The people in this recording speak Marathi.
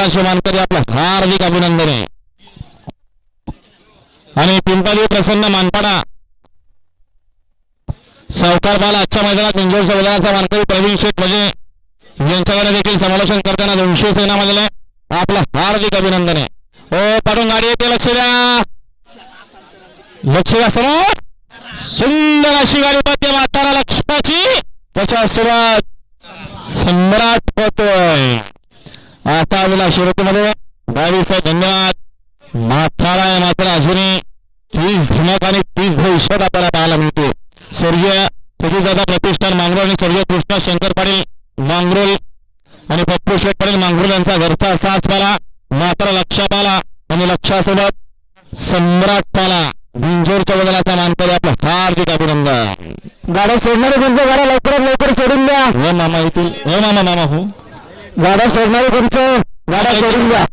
मंडळाचे मानकरी आपलं हार्दिक अभिनंदन आहे. आणि पिंपळी प्रसन्न मानपाडा सावकार बाला आजच्या मैदानात इंजोर सौदाचा मानकरी प्रवीण शेठ म्हणजे यांच्याकडे देखील समालोचन करताना दोनशे सेना मध्ये आपलं हार्दिक अभिनंदन आहे. ओ पाठून गाडी येते लक्ष द्या लक्ष द्या समोर. सुंदर अशी गाडी पडते म्हातारा लक्षाची सुरुवात सम्राट आलेला शिरोटीमध्ये बावीस धन्यवाद. म्हातारा आहे मात्र अजूनही तीस धमक आणि तीस भविष्यात आपल्याला पाहायला मिळते. स्वर्गीय दादा प्रतिष्ठान मांगरोळ आणि स्वर्गीय कृष्णा शंकर पाटील मांगरोळ आणि पप्पू शेठ पाटील मांगरोळ यांचा घरचा सास पाला मात्र लक्षात आला आणि लक्षासोबत सम्राट पाला बिंजोरच्या बदलाचा मानकरी आपलं हार्दिक अभिनंदन. गाड्या सोडणारे कोणत्या गाड्या लवकरात लवकर सोडून द्या. हे मामा येतील. हे मामा मामा हो. गाड्या सोडणारे कोणचं गाडा करून घ्या